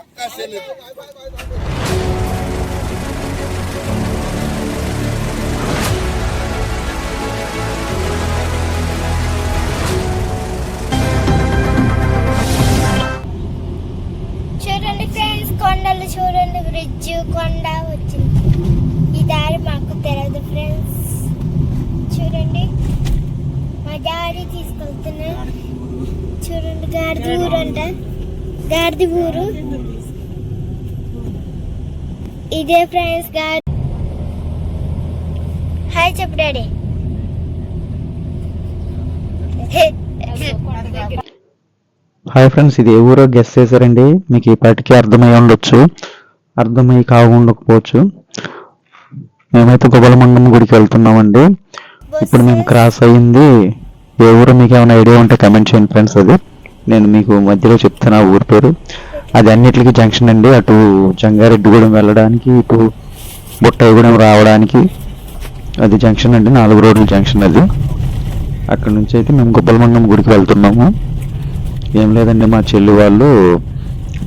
అక్క చెల్లి చూడండి గాడిద ఊరు అంట. గాడిద ఊరు. ఇదే ఫ్రెండ్స్ గాడి హాయ్ చెప్పు డాడీ. హాయ్ ఫ్రెండ్స్ ఇది ఏ ఊరో గెస్ట్ చేశారండి? మీకు ఈ పాటికి అర్థమై ఉండొచ్చు. అర్థమై కావు ఉండకపోవచ్చు మేమైతే గొప్పలమంగమ్మ గుడికి వెళ్తున్నామండి. ఇప్పుడు మేము క్రాస్ అయ్యింది ఏ ఊరు మీకు ఏమైనా ఐడియా ఉంటే కమెంట్ చేయండి ఫ్రెండ్స్ అది. నేను మీకు మధ్యలో చెప్తాను ఆ ఊరి పేరు. అది అన్నిటికీ జంక్షన్ అండి. అటు జంగారెడ్డిగూడెం వెళ్ళడానికి ఇటు బుట్టగూడెం రావడానికి అది జంక్షన్ అండి. నాలుగు రోడ్ల జంక్షన్ అది. అక్కడ నుంచి అయితే మేము గొప్పలమంగం గుడికి వెళ్తున్నాము. ఏం లేదండి మా చెల్లి వాళ్ళు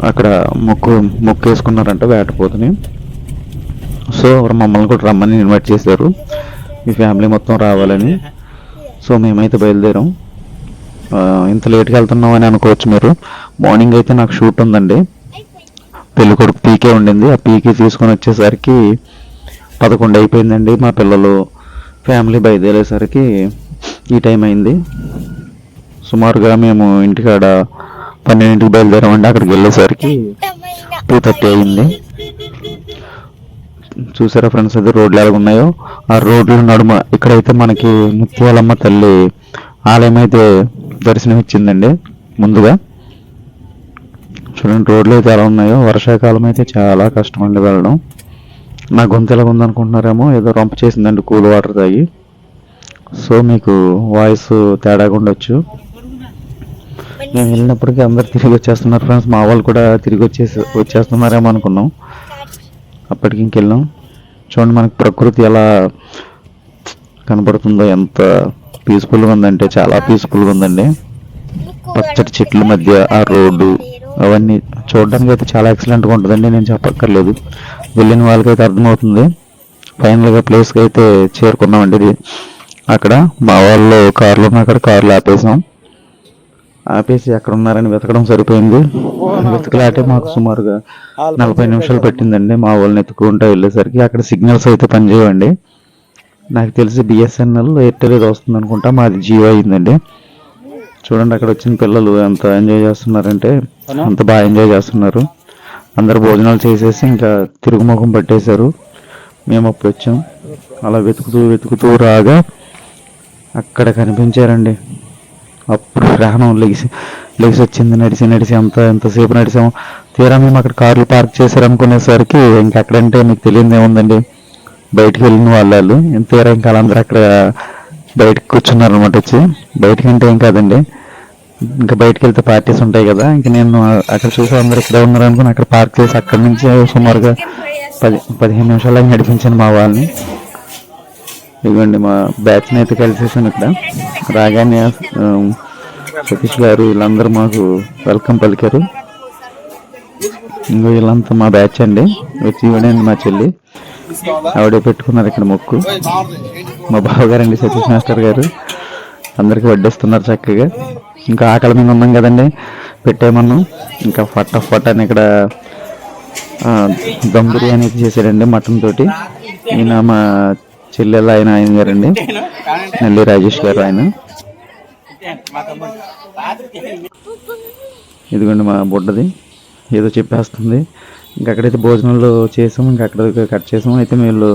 అక్కడ మొక్కు మొక్కు వేసుకున్నారంట వేటపోతుని. సో మమ్మల్ని కూడా రమ్మని ఇన్వైట్ చేశారు. మీ ఫ్యామిలీ మొత్తం రావాలని. సో మేమైతే బయలుదేరాం. ఇంత లేట్గా వెళ్తున్నాం అని అనుకోవచ్చు మీరు. మార్నింగ్ అయితే నాకు షూట్ ఉందండి. పెళ్ళి కొడుకు పీకే ఉండింది. ఆ పీకే తీసుకొని వచ్చేసరికి పదకొండు అయిపోయిందండి. మా పిల్లలు ఫ్యామిలీ బయలుదేరేసరికి ఈ టైం అయింది. సుమారుగా మేము ఇంటికాడ పన్నెండింటికి బయలుదేరామండి. అక్కడికి వెళ్ళేసరికి టూ థర్టీ అయింది. చూసారా ఫ్రెండ్స్ అది రోడ్లు ఎలా ఉన్నాయో? ఆ రోడ్ల నడుమ ఇక్కడైతే మనకి ముత్యాలమ్మ తల్లి ఆలయం అయితే దర్శనం ఇచ్చిందండి ముందుగా. చూడండి రోడ్లు అయితే ఎలా ఉన్నాయో? వర్షాకాలం అయితే చాలా కష్టం అండి వెళ్ళడం. నా గొంతు ఎలా ఉందనుకుంటున్నారేమో? ఏదో రొంప చేసిందండి కూల్ వాటర్ తాగి. సో మీకు వాయిస్ తేడాగా ఉండొచ్చు. మేము వెళ్ళినప్పటికీ అందరు తిరిగి వచ్చేస్తున్నారు ఫ్రెండ్స్ మా వాళ్ళు కూడా తిరిగి వచ్చేసి వచ్చేస్తున్నారేమో అనుకున్నాం. అప్పటికి ఇంకెళ్ళాం చూడండి మనకి ప్రకృతి ఎలా కనబడుతుందో ఎంత పీస్ఫుల్గా ఉందంటే చాలా పీస్ఫుల్గా ఉందండి. పచ్చటి చెట్ల మధ్య ఆ రోడ్డు అవన్నీ చూడడానికి అయితే చాలా ఎక్సలెంట్గా ఉంటుందండి. నేను చెప్పక్కర్లేదు. వెళ్ళిన వాళ్ళకైతే అర్థమవుతుంది. ఫైనల్గా ప్లేస్కి అయితే చేరుకున్నామండి ఇది. అక్కడ మా వాళ్ళు కార్లో ఉన్న అక్కడ కార్లు ఆపేసాం. ఆపేసి ఎక్కడ ఉన్నారని వెతకడం సరిపోయింది. వెతకలాటే మాకు సుమారుగా నలభై నిమిషాలు పట్టిందండి. మా వాళ్ళని ఎత్తుకుంటూ వెళ్ళేసరికి అక్కడ సిగ్నల్స్ అయితే పనిచేయండి నాకు తెలిసి బిఎస్ఎన్ఎల్ ఎయిర్టెల్ ఏదో వస్తుంది అనుకుంటా మాది జియో అయిందండి. చూడండి అక్కడ వచ్చిన పిల్లలు ఎంత ఎంజాయ్ చేస్తున్నారంటే అంత బాగా ఎంజాయ్ చేస్తున్నారు. అందరు భోజనాలు చేసేసి ఇంకా తిరుగుముఖం పట్టేశారు. మేము అప్పుడు వచ్చాం. అలా వెతుకుతూ వెతుకుతూ రాగా అక్కడ కనిపించారండి. అప్పుడు ప్రాణం లెగిసి లెగిసి వచ్చింది నడిచి నడిచి అంత ఎంతసేపు నడిచాము తీరా మేము అక్కడ కార్లు పార్క్ చేశారు అనుకునేసరికి ఇంకా మీకు తెలియదు ఏముందండి బయటికి వెళ్ళిన వాళ్ళు తీరా ఇంకా వాళ్ళందరూ అక్కడ బయటకు కూర్చున్నారు అనమాట వచ్చి. బయటకు అంటే ఏం కాదండి. ఇంకా బయటకు వెళ్తే పార్టీస్ ఉంటాయి కదా ఇంకా నేను అక్కడ చూసి అందరు ఇక్కడ ఉన్నారు అనుకుని అక్కడ పార్క్ చేసి అక్కడి నుంచి సుమారుగా పది పదిహేను నిమిషాలు నడిపించాను మా వాళ్ళని. ఇదిగోండి మా బ్యాచ్ని అయితే కలిసేసాను ఇక్కడ. రాగానే సతీష్ గారు వీళ్ళందరూ మాకు వెల్కమ్ పలికారు. ఇంకో వీళ్ళంతా మా బ్యాచ్ అండి. వచ్చి ఇవ్వడండి మా చెల్లి. ఆవిడే పెట్టుకున్నారు ఇక్కడ మొక్కు. మా బావగారండి సతీష్ మాస్టర్ గారు. అందరికి వడ్డిస్తున్నారు చక్కగా. ఇంకా ఆకలి మీద ఉన్నాం కదండి. పెట్టేమన్నాం ఇంకా ఫట్ట ఫట్ అని ఇక్కడ దమ్ బిర్యానీ చేశాడండి మటన్ తోటి. ఈయన మా చెల్లెలు ఆయన ఆయన గారండి. నల్లి రాజేష్ గారు ఆయన. ఇదిగోండి మా బుడ్డది. ఏదో చెప్పేస్తుంది. ఇంకా అక్కడైతే భోజనాలు చేసాము ఇంకా అక్కడ కట్ చేసాము. అయితే వీళ్ళు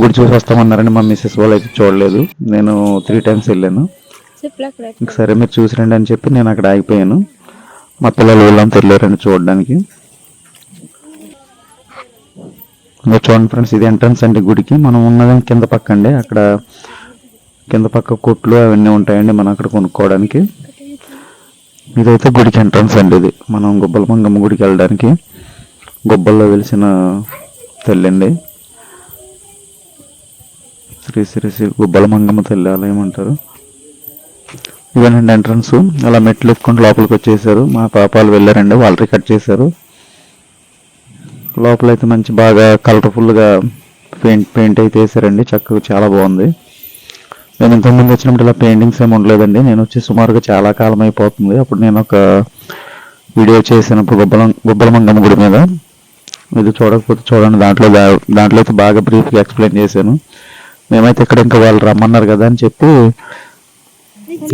గుడి చూసి వస్తామన్నారండి. మా మిస్సెస్ వాళ్ళు అయితే చూడలేదు. నేను త్రీ టైమ్స్ వెళ్ళాను. ఇంక సరే మీరు చూసి రండి అని చెప్పి నేను అక్కడ ఆగిపోయాను. మా పిల్లలు వీళ్ళంతా వెళ్ళారండి చూడడానికి. ఇంకా చూడండి ఫ్రెండ్స్ ఇది ఎంట్రన్స్ అండి గుడికి. మనం ఉన్నది కింద పక్క అండి. అక్కడ కింద పక్క కొట్లు అవన్నీ ఉంటాయండి మనం అక్కడ కొనుక్కోవడానికి. ఇదైతే గుడికి ఎంట్రన్స్ అండి ఇది. మనం గుబ్బల మంగమ్మ గుడికి వెళ్ళడానికి గుబ్బల్లో వెలిసిన తల్లి అండి శ్రీ శ్రీ శ్రీ గుబ్బల మంగమ్మ తల్లి ఆలయం అంటారు. ఇవన్నీ ఎంట్రన్స్. అలా మెట్లు ఎక్కుంటూ లోపలికి వచ్చేసారు. మా పాపాలు వెళ్ళారండి. వాళ్ళు కట్ చేశారు. లోపల అయితే మంచి బాగా కలర్ఫుల్గా పెయింట్ పెయింట్ అయితే వేసారండి. చక్కగా చాలా బాగుంది. నేను ఇంతకుముందు వచ్చినప్పుడు ఇలా పెయింటింగ్స్ ఏమి ఉండలేదండి. నేను వచ్చి సుమారుగా చాలా కాలం అయిపోతుంది. అప్పుడు నేను ఒక వీడియో చేసినప్పుడు బొబ్బల గుబ్బల గుడి మీద. ఇది చూడకపోతే చూడండి దాంట్లో దాంట్లో అయితే బాగా బ్రీఫ్గా ఎక్స్ప్లెయిన్ చేశాను. మేమైతే ఇక్కడ ఇంకా వాళ్ళు రమ్మన్నారు కదా అని చెప్పి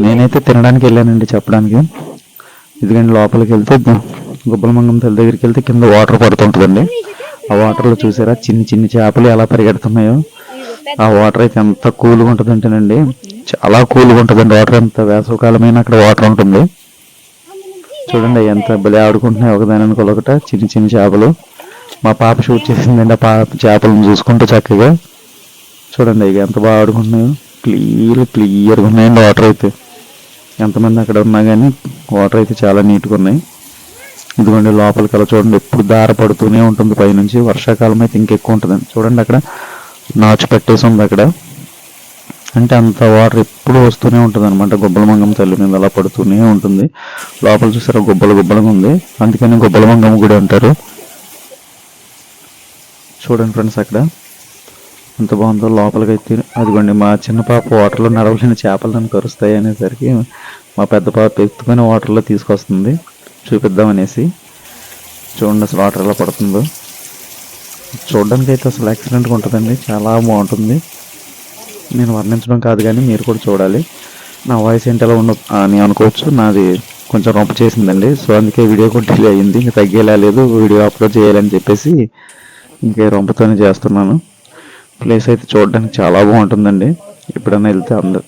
నేనైతే తినడానికి వెళ్ళానండి చెప్పడానికి. ఇదిగండి లోపలికి వెళ్తే గుబ్బల తల్లి దగ్గరికి వెళ్తే కింద వాటర్ పడుతుంటుందండి ఆ వాటర్లో చూసారా? చిన్ని చిన్ని చేపలు ఎలా పరిగెడుతున్నాయో. ఆ వాటర్ అయితే ఎంత కూల్గా ఉంటుందంటేనండి చాలా కూల్గా ఉంటుందండి వాటర్. ఎంత వేసవకాలమైన అక్కడ వాటర్ ఉంటుంది. చూడండి ఎంత భలే ఆడుకుంటున్నాయి ఒకదాని ఒకట చిన్ని చిన్ని చేపలు. మా పాప షూట్ చేసిందండి ఆ పాప చేపలను చూసుకుంటూ చక్కగా. చూడండి ఇక ఎంత బాగా ఆడుకుంటున్నాయో. క్లియర్ క్లియర్గా ఉన్నాయండి వాటర్ అయితే. ఎంతమంది అక్కడ ఉన్నా కానీ వాటర్ అయితే చాలా నీట్గా ఉన్నాయి. ఇదిగోండి లోపలికి అలా చూడండి ఎప్పుడు దార పడుతూనే ఉంటుంది. పైనుంచి వర్షాకాలం అయితే ఇంకెక్కువ ఉంటుందండి చూడండి అక్కడ నాచు పెట్టేసి ఉంది అక్కడ. అంటే అంత వాటర్ ఎప్పుడు వస్తూనే ఉంటుంది అనమాట గుబ్బల మంగం తల్లి మీద అలా పడుతూనే ఉంటుంది. లోపల చూసారా గుబ్బలు గుబ్బలుగా ఉంది. అందుకని గుబ్బల మంగం గుడి అంటారు. చూడండి ఫ్రెండ్స్ అక్కడ ఎంత బాగుందో. లోపలికి అయితే అదిగోండి మా చిన్న పాప వాటర్లో నడవలేని చేపలు నన్ను కరుస్తాయి అనేసరికి మా పెద్ద పాప ఎత్తుకొని వాటర్లో తీసుకొస్తుంది. చూపిద్దామనేసి. చూడండి అసలు వాటర్ ఎలా పడుతుందో. చూడడానికి అయితే అసలు ఎక్సలెంట్గా ఉంటుందండి. చాలా బాగుంటుంది. నేను వర్ణించడం కాదు కానీ మీరు కూడా చూడాలి. నా వాయిస్ ఏంటి ఎలా ఉండదు అని అనుకోవచ్చు. నాది కొంచెం రొంప చేసిందండి. సో అందుకే వీడియో కూడా డిలే అయ్యింది. ఇంకా తగ్గేలా లేదు. వీడియో అప్లోడ్ చేయాలని చెప్పేసి ఇంకే రొంపతోనే చేస్తున్నాను. ప్లేస్ అయితే చూడడానికి చాలా బాగుంటుందండి. ఎప్పుడైనా వెళ్తే అందరు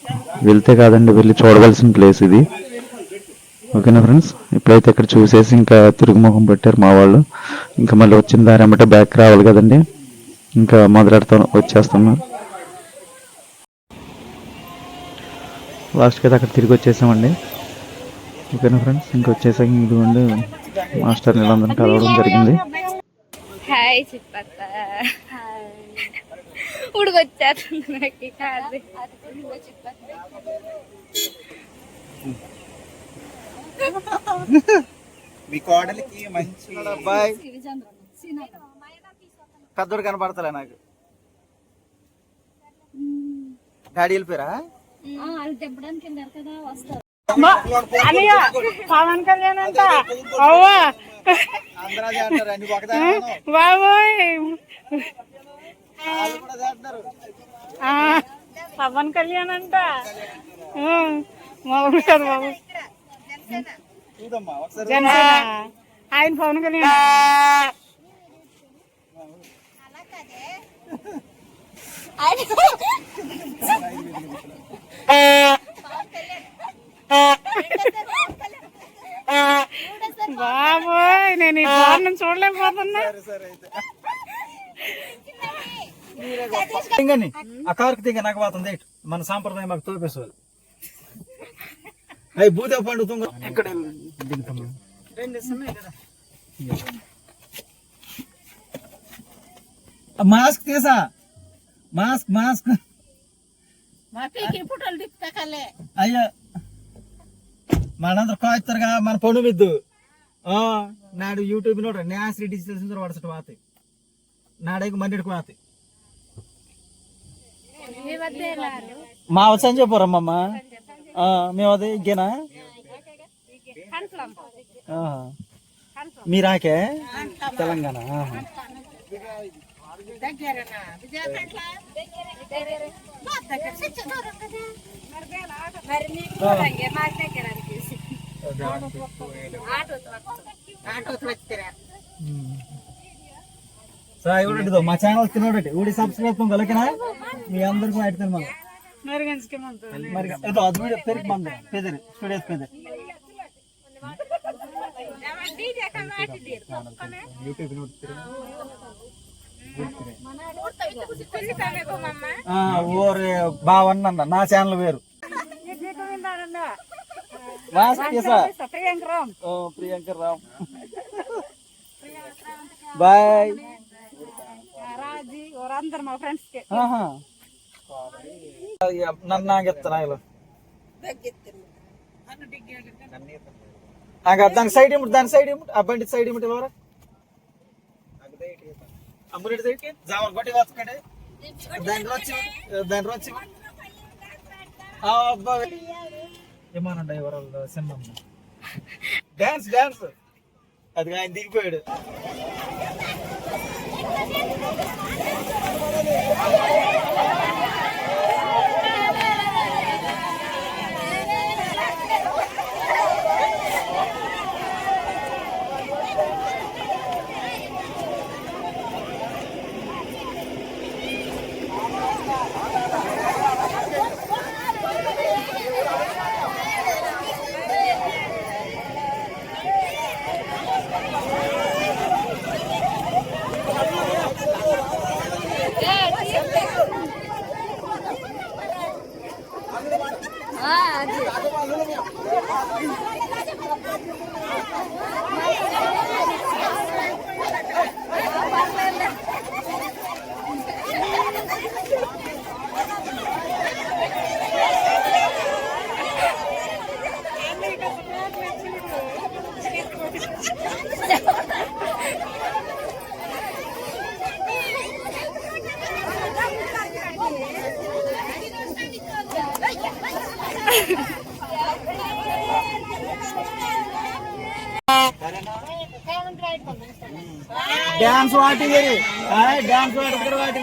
వెళ్తే కాదండి వెళ్ళి చూడవలసిన ప్లేస్ ఇది. ఓకేనా ఫ్రెండ్స్? ఇప్పుడైతే ఇక్కడ చూసేసి ఇంకా తిరుగుముఖం పెట్టారు మా వాళ్ళు. ఇంకా మళ్ళీ వచ్చిన దారి ఏమంటే బ్యాక్ రావాలి కదండి. ఇంకా మొదలెడతా వచ్చేస్తున్నారు లాస్ట్కి అయితే అక్కడ తిరిగి వచ్చేసామండి. ఓకేనా ఫ్రెండ్స్? ఇంకా వచ్చేసాక ఇదిగోండి మాస్టర్ నిలందరం కలవడం జరిగింది. హాయ్ ఉడికొచ్చేస్తుంది నాకు మీ కోడలికి మంచి అబ్బాయి పెద్దోడు కనపడతలే నాకు. డాడీ వెళ్ళిపోయారా? పవన్ కళ్యాణ్ అంట. బాబోయ్. పవన్ కళ్యాణ్ అంట. ఆ, మామూలు కాదు బాబు. చూడమ్మా ఒకసారి జనసేన ఆయన పవన్ కళ్యాణ్. బాబోయ్ నేను ఈ దారుణం చూడలేకపోతున్నా. ఆ కారుకి దిగ నాకు పోతుంది. మన సాంప్రదాయం మాకు తోపేసేవాళ్ళు అవి భూదేవ పండుగ ఇక్కడ దిగుతాం మాస్క్ తీసా. Mask mask. అయ్యో. మనందరూ కాస్తారుగా మన పను మిద్దు. ఆ, నాడు యూట్యూబ్ నోడు న్యాస్ డిజిటల్ సెన్సర్ వాడసట వాతాయి నాడేకి మన్నిడికి వాతాయి మా వచ్చని చెప్పారమ్మమ్మ మేము అదే ఇగ్గేనా? ఆహా. మీరాకే తెలంగాణ ఆహా. సో ఇవి ఇదిగో మా ఛానల్ తినోడటి ఊడి సబ్స్క్రైబ్ గలకినా మీ అందరికీ ఆడుతాను మనం ఏదో అది వీడియో పెరికి మంది పెదరి స్టూడియోస్ పెదరి. ఓరే బావన్న నా ఛానల్ వేరు. మాస్క్ కేసా? ప్రియాంకరామ్ ఓ ప్రియాంక రామ్. బాయ్. రాజీ వారందరు మా ఫ్రెండ్స్కి. నన్ను నాగెత్తా దాని సైడ్ ఇమ్ముడు దాని సైడ్ ఇమ్ముడు. ఆ బండి సైడ్ ఇమ్ముడు ఎవరు? అమ్మురెడ్డి సైడ్కి? జామర్ కొట్టి వచ్చకండి దాని వచ్చి దాని వచ్చి. అబ్బా. విమానం ఎవరు సిన్నమ్మ డాన్స్ డాన్స్. అది ఆయన దిగిపోయాడు. డాన్స్ వాటి డాన్స్ వాటి ఇక్కడ వాటి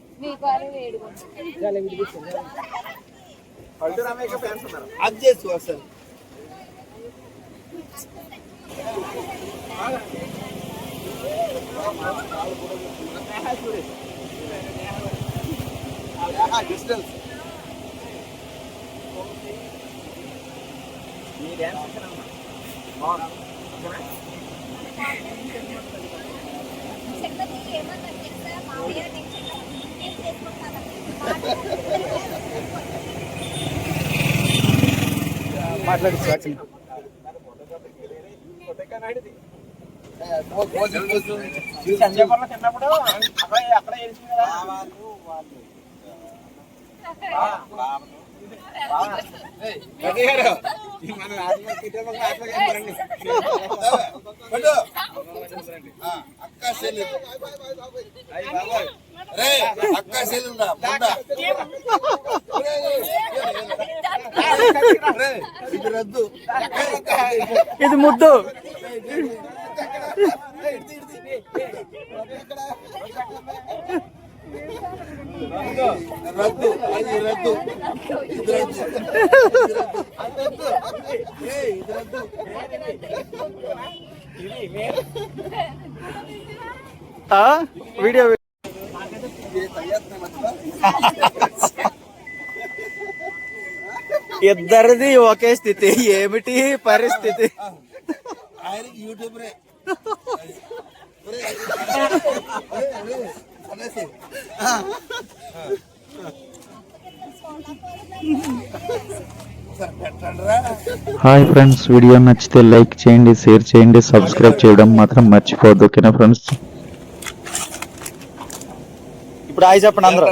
ఎక్కడ మీకు అరే వేడుకో అది చేస్తూ అసలు మాట్లాడి సంజయపురంలో చిన్నప్పుడు అక్కడ అక్కడ అక్క సెల్లు రే అక్క సెల్లు ఇది రద్దు ఇది ముద్దు రద్దు అది రద్దు ఇది రద్దు ఇది రద్దు ఏయ్, ఇది రద్దు ఆ? వీడియో ఇద్దరిది ఒకే స్థితి ఏమిటి పరిస్థితి ఆయనకి యూట్యూబ్ రే అనేసి పెట్టండి రా హాయ్ ఫ్రెండ్స్ వీడియో నచ్చితే లైక్ చేయండి షేర్ చేయండి సబ్స్క్రైబ్ చేయడం మాత్రం మర్చిపోవద్దు ఓకేనా ఫ్రెండ్స్? ఇప్పుడు హాయ్ చెప్పండి అందరూ.